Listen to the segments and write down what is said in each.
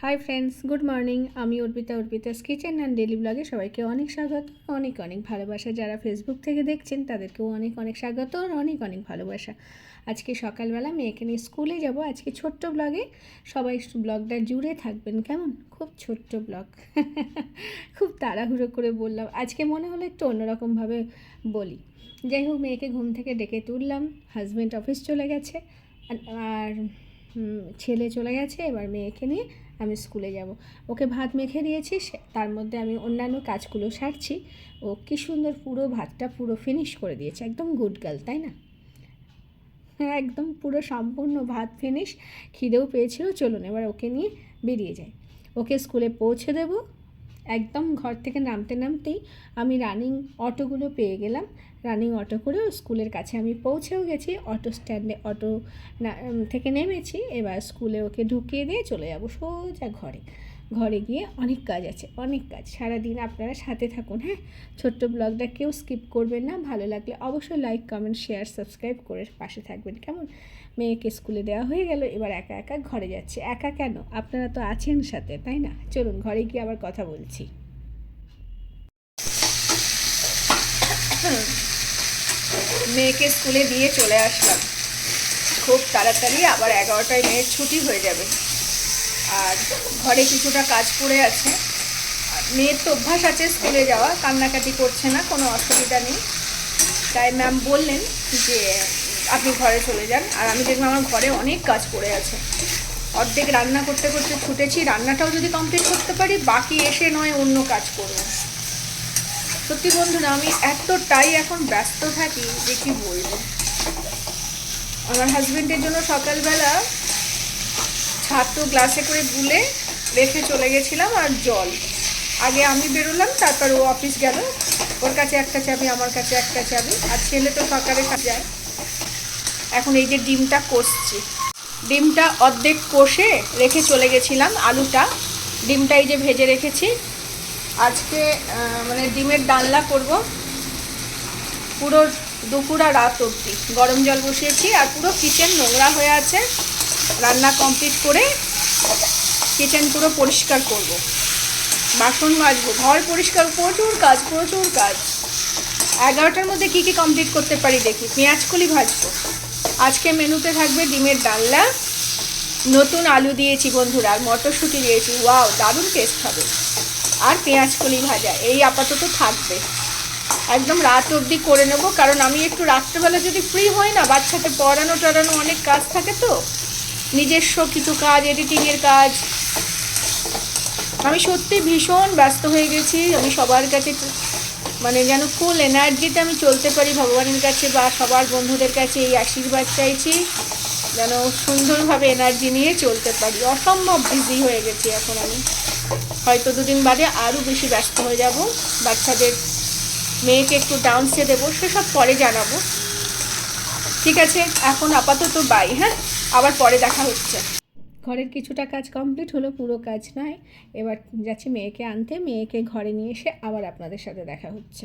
Hi friends good morning আমি Arpita, Arpita's kitchen and daily ব্লগে সবাইকে অনেক স্বাগত, অনেক অনেক ভালোবাসা। যারা ফেসবুক থেকে দেখছেন, তাদেরকেও অনেক অনেক স্বাগত আর অনেক অনেক ভালোবাসা। আজকে সকালবেলা মেয়েকে নিয়ে স্কুলে যাব। আজকে ছোট্ট ব্লগে সবাই ব্লগটা জুড়ে থাকবেন, কেমন? খুব ছোট্ট ব্লগ খুব তাড়াহুড়ো করে বললাম। আজকে মনে হলো একটু অন্যরকমভাবে বলি। যাই হোক, মেয়েকে ঘুম থেকে ডেকে তুললাম। হাজব্যান্ড অফিস চলে গেছে। আর- ছেলে চলে গেছে। এবার মেয়েকে নিয়ে আমি স্কুলে যাব। ওকে ভাত মেখে দিয়েছি তার মধ্যে আমি অন্যান্য কাজগুলো সারছি। ও কি সুন্দর পুরো ভাতটা পুরো ফিনিশ করে দিয়েছে। একদম গুড গার্ল তাই না? হ্যাঁ একদম পুরো সম্পূর্ণ ভাত ফিনিশ খিদেও পেয়েছিল, চলুন এবার ওকে নিয়ে বেরিয়ে যায় ওকে স্কুলে পৌঁছে দেব। একদম ঘর থেকে নামতে নামতেই আমি রানিং অটোগুলো পেয়ে গেলাম। রানিং অটো করেও স্কুলের কাছে আমি পৌঁছেও গেছি। অটো স্ট্যান্ডে অটো থেকে নেমেছি। এবার স্কুলে ওকে ঢুকিয়ে দিয়ে চলে যাব সোজা ঘরে। ঘরে গিয়ে অনেক কাজ আছে, অনেক কাজ। সারাদিন আপনারা সাথে থাকুন হ্যাঁ? ছোট্ট ব্লগটা কেউ স্কিপ করবেন না, ভালো লাগলে অবশ্যই লাইক কমেন্ট শেয়ার সাবস্ক্রাইব করে পাশে থাকবেন। কেমন? মেয়েকে স্কুলে দেওয়া হয়ে গেল, এবার একা একা ঘরে যাচ্ছে। একা কেন? আপনারা তো আছেন সাথে, তাই না? চলুন, ঘরে গিয়ে আবার কথা বলছি। মেয়েকে স্কুলে দিয়ে চলে আসলাম। খুব তাড়াতাড়ি আবার এগারোটায় মেয়ের ছুটি হয়ে যাবে। আর ঘরে কিছুটা কাজ পড়ে আছে। মেয়ের তো অভ্যাস আছে স্কুলে যাওয়া, কান্নাকাটি করছে না, কোনো অসুবিধা নেই। তাই ম্যাম বললেন যে, আপনি ঘরে চলে যান। আর আমি দেখলাম আমার ঘরে অনেক কাজ পড়ে আছে। অর্ধেক রান্না করতে করতে ছুটেছি, রান্নাটাও যদি কমপ্লিট করতে পারি, বাকি এসে নয় অন্য কাজ করব। সত্যি বন্ধুরা, আমি এতটাই এখন ব্যস্ত থাকি যে কি বলব? আমার হাজবেন্ডের জন্য সকালবেলা ছাত্র গ্লাসে করে গুলে রেখে চলে গেছিলাম আর জল। আগে আমি বেরোলাম, তারপর ও অফিস গেল। ওর কাছে একটা চাবি, আমার কাছে একটা চাবি। আর ছেলে তো সকালে যায়। এখন এই যে ডিমটা কষছি। ডিমটা অর্ধেক কষে রেখে চলে গেছিলাম আলুটা। ডিমটা এই যে ভেজে রেখেছি। আজকে মানে ডিমের ডালনা করব। পুরো দুপুর রাত অবধি। গরম জল বসিয়েছি আর পুরো কিচেন নোংরা হয়ে আছে। রান্না কমপ্লিট করে কিচেন পুরো পরিষ্কার করব। বাসন মাজবো, ঘর পরিষ্কার, প্রচুর কাজ প্রচুর কাজ। এগারোটার মধ্যে কি কি কমপ্লিট করতে পারি দেখি? পেঁয়াজ কলি ভাজবো। আজকে মেনুতে থাকবে ডিমের ডালনা, নতুন আলু দিয়েছি বন্ধুরা, আর মটরশুঁটি দিয়েছি। ওয়াও, দারুণ টেস্ট হবে। আর পেঁয়াজ কলি ভাজা, এই আপাতত থাকবে। একদম রাত অবধি করে নেব, কারণ আমি একটু রাত্রেবেলা যদি ফ্রি হই না বাচ্চাকে পড়ানো টড়ানো অনেক কাজ থাকে তো। নিজস্ব কিছু কাজ এডিটিংয়ের কাজ। আমি সত্যি ভীষণ ব্যস্ত হয়ে গেছি। আমি সবার কাছে মানে যেন ফুল এনার্জিতে আমি চলতে পারি ভগবানের কাছে বা সবার বন্ধুদের কাছে এই আশীর্বাদ চাইছি, যেন সুন্দরভাবে এনার্জি নিয়ে চলতে পারি। অসম্ভব বিজি হয়ে গেছি এখন আমি। হয়তো দুদিন বাদে আরও বেশি ব্যস্ত হয়ে যাব। বাচ্চাদের, মেয়েকে একটু ডান্সে দেবো, সেসব পরে জানাব। ঠিক আছে এখন আপাতত বাই হ্যাঁ? আবার পরে দেখা হচ্ছে। ঘরের কিছুটা কাজ কমপ্লিট হলো, পুরো কাজ নয়। এবার যাচ্ছি মেয়েকে আনতে। মেয়েকে ঘরে নিয়ে এসে আবার আপনাদের সাথে দেখা হচ্ছে।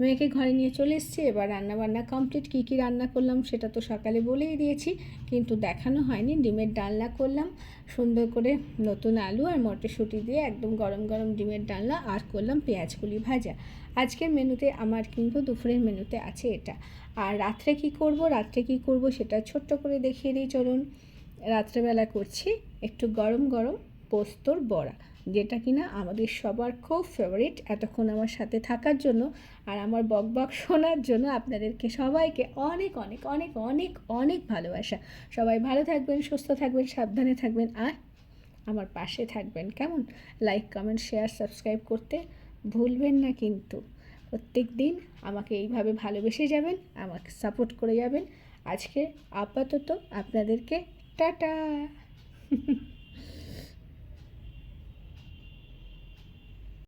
মেয়েকে ঘরে নিয়ে চলে এসেছি। এবার রান্না বান্না কমপ্লিট কী কী রান্না করলাম সেটা তো সকালে বলেই দিয়েছি, কিন্তু দেখানো হয়নি। ডিমের ডালনা করলাম, সুন্দর করে নতুন আলু আর মটরশুঁটি দিয়ে একদম গরম গরম ডিমের ডালনা আর করলাম পেঁয়াজগুলি ভাজা। আজকের মেনুতে আমার কিন্তু দুপুরের মেনুতে আছে এটা। আর রাত্রে কি করব, রাত্রে কি করব সেটা ছোট্ট করে দেখিয়ে দিই, চলুন। রাত্রেবেলা করছি একটু গরম গরম পোস্তর বড়া, যেটা কিনা আমাদের সবার খুব ফেভারিট এতক্ষণ আমার সাথে থাকার জন্য। আর আমার বক বক শোনার জন্য আপনাদেরকে সবাইকে অনেক অনেক অনেক অনেক অনেক ভালোবাসা। সবাই ভালো থাকবেন, সুস্থ থাকবেন, সাবধানে থাকবেন, আর আমার পাশে থাকবেন। কেমন? লাইক কমেন্ট শেয়ার সাবস্ক্রাইব করতে ভুলবেন না কিন্তু। প্রত্যেক দিন আমাকে এইভাবে ভালোবেসে যাবেন, আমাকে সাপোর্ট করে যাবেন। আজকে আপাতত আপনাদেরকে টাটা।